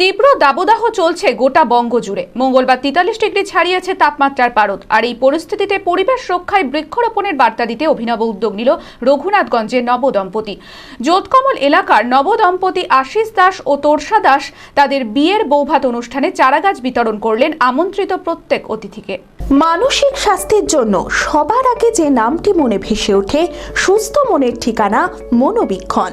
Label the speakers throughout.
Speaker 1: তীব্র দাবদাহ চলছে গোটা বঙ্গ জুড়ে মঙ্গলবার তেতাল্লিশ ডিগ্রি ছাড়িয়েছে তাপমাত্রার পারদ। আর এই পরিস্থিতিতে পরিবেশ রক্ষায় বৃক্ষরোপণের বার্তা দিতে অভিনব উদ্যোগ নিল রঘুনাথগঞ্জের নবদম্পতি। যোধকমল এলাকার নবদম্পতি আশিস দাস ও তোরসা দাস তাদের বিয়ের বৌভাত অনুষ্ঠানে চারাগাছ বিতরণ করলেন আমন্ত্রিত প্রত্যেক অতিথিকে।
Speaker 2: মানসিক স্বাস্থ্যের জন্য সবার আগে যে নামটি মনে ভেসে ওঠে, সুস্থ মনের ঠিকানা মনোবীক্ষণ।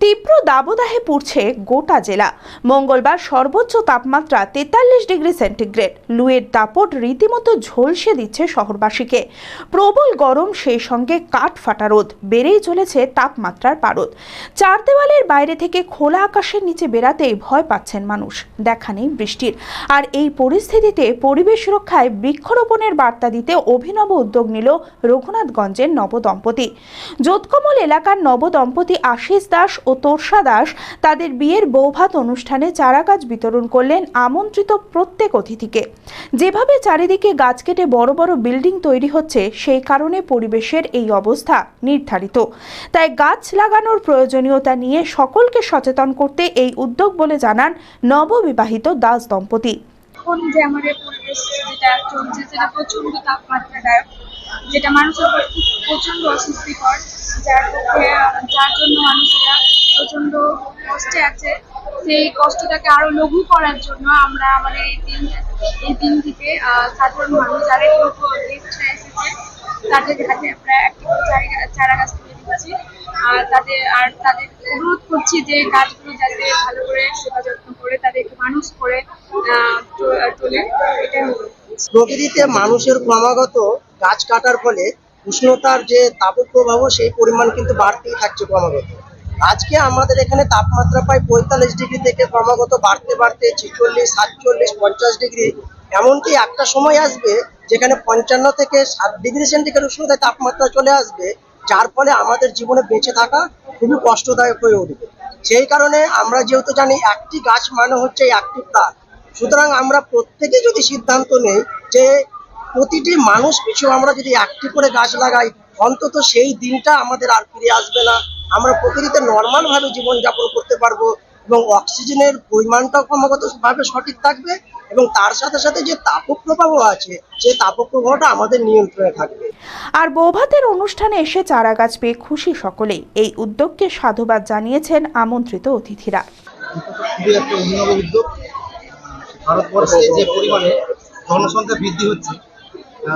Speaker 2: তীব্র দাবদাহে পড়ছে গোটা জেলা। মঙ্গলবার সর্বোচ্চ তাপমাত্রা তেতাল্লিশ ডিগ্রি সেন্টিগ্রেড। লুয়ের দাপট রীতিমতো ঝলসে দিচ্ছে শহরবাসীকে। প্রবল গরম সেই সঙ্গে কাঠ ফাটা রোদ, বেড়েই চলেছে তাপমাত্রার পারদ। চার দেওয়ালের বাইরে থেকে খোলা আকাশের নিচে বেরাতেই ভয় পাচ্ছেন মানুষ। দেখা নেই বৃষ্টির। আর এই পরিস্থিতিতে পরিবেশ রক্ষায় বৃক্ষরোপণের বার্তা দিতে অভিনব উদ্যোগ নিল রঘুনাথগঞ্জের নবদম্পতি। যোধকমল এলাকার নবদম্পতি আশিস দাস ও তোরসা দাস তাদের বিয়ের বৌভাত অনুষ্ঠানে চারাগাছ বিতরণ করলেন আমন্ত্রিত প্রত্যেক অতিথিকে। যেভাবে চারিদিকে গাছ কেটে বড় বড় বিল্ডিং তৈরি হচ্ছে, সেই কারণে পরিবেশের এই অবস্থা নির্ধারিত। তাই গাছ লাগানোর প্রয়োজনীয়তা নিয়ে সকলকে সচেতন করতে এই উদ্যোগ বলে জানান নববিবাহিত দাস দম্পতি।
Speaker 3: এখন যে আমাদের পরিবেশ যেটা প্রচণ্ড তাপমাত্রাদায়ক যেটা মানুষের প্রচণ্ড অস্বস্তিকর, যার পক্ষে, যার জন্য মানুষেরা প্রচণ্ড কষ্টে আছে। সেই কষ্টটাকে আরও লঘু করার জন্য আমরা আমাদের এই দিন এই দিনটিতে সাধারণ মানুষ যারা গেস্টরা এসেছে, তাদের হাতে আমরা একটি চারা- গাছ তুলে দিচ্ছি। আর তাদের আর তাদের অনুরোধ করছি যে গাছগুলো যাতে ভালো করে সেবা যত্ন করে, তাদেরকে মানুষ করে তোলে। অনুরোধ
Speaker 4: প্রকৃতিতে মানুষের ক্রমাগত গাছ কাটার ফলে উষ্ণতার যে তাপপ্রবাহ, সেই পরিমাণ কিন্তু বাড়তেই থাকছে ক্রমাগত। আজকে আমাদের এখানে তাপমাত্রা প্রায় পঁয়তাল্লিশ ডিগ্রি থেকে ক্রমাগত বাড়তে বাড়তে ছেচল্লিশ, সাতচল্লিশ, পঞ্চাশ ডিগ্রি। এমনকি একটা সময় আসবে যেখানে পঞ্চান্ন থেকে ষাট ডিগ্রি সেন্টিগ্রেড উষ্ণতায় তাপমাত্রা চলে আসবে, যার ফলে আমাদের জীবনে বেঁচে থাকা খুবই কষ্টদায়ক হয়ে উঠবে। সেই কারণে আমরা যেহেতু জানি একটি গাছ মানে হচ্ছে একটি প্রাণ। সুতরাং আমরা প্রত্যেকে যদি সিদ্ধান্ত নেই যে প্রতিটি মানুষ পিছু আমরা যদি একটি করে গাছ লাগাই, অন্তত সেই দিনটা আমাদের আর ফিরে আসবে না। আমরা প্রকৃতিতে নর্মাল ভাবে জীবনযাপন করতে পারব এবং অক্সিজেনের পরিমাণটাও ক্রমাগত ভাবে সঠিক থাকবে এবং তার সাথে সাথে যে তাপপ্রবাহ আছে সেই তাপপ্রবাহটা আমাদের নিয়ন্ত্রণে থাকবে।
Speaker 2: আর বৌভাতের অনুষ্ঠানে এসে চারাগাছ পেয়ে খুশি সকলেই। এই উদ্যোগকে সাধুবাদ জানিয়েছেন আমন্ত্রিত অতিথিরা।
Speaker 5: খুবই একটা অভিনব উদ্যোগ। ভারতবর্ষে যে পরিমাণে জনসংখ্যা বৃদ্ধি হচ্ছে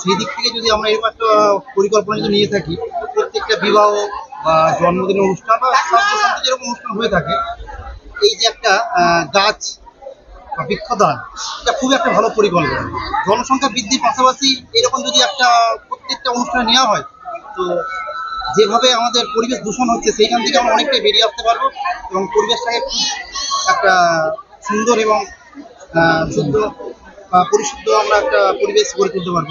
Speaker 5: সেই দিক থেকে যদি আমরা এরকম একটা পরিকল্পনা যদি নিয়ে থাকি প্রত্যেকটা বিবাহ বা জন্মদিনের অনুষ্ঠান বা যেরকম অনুষ্ঠান হয়ে থাকে এই যে একটা গাছ বা বৃক্ষদান এটা খুব একটা ভালো পরিকল্পনা। জনসংখ্যা বৃদ্ধির পাশাপাশি এরকম যদি একটা প্রত্যেকটা অনুষ্ঠানে নেওয়া হয় তো যেভাবে আমাদের পরিবেশ দূষণ হচ্ছে সেইখান থেকে আমরা অনেকটাই বেরিয়ে আসতে পারব এবং পরিবেশটাকে খুব একটা সুন্দর এবং শুদ্ধ পরিশুদ্ধ আমরা একটা পরিবেশ গড়ে তুলতে পারব।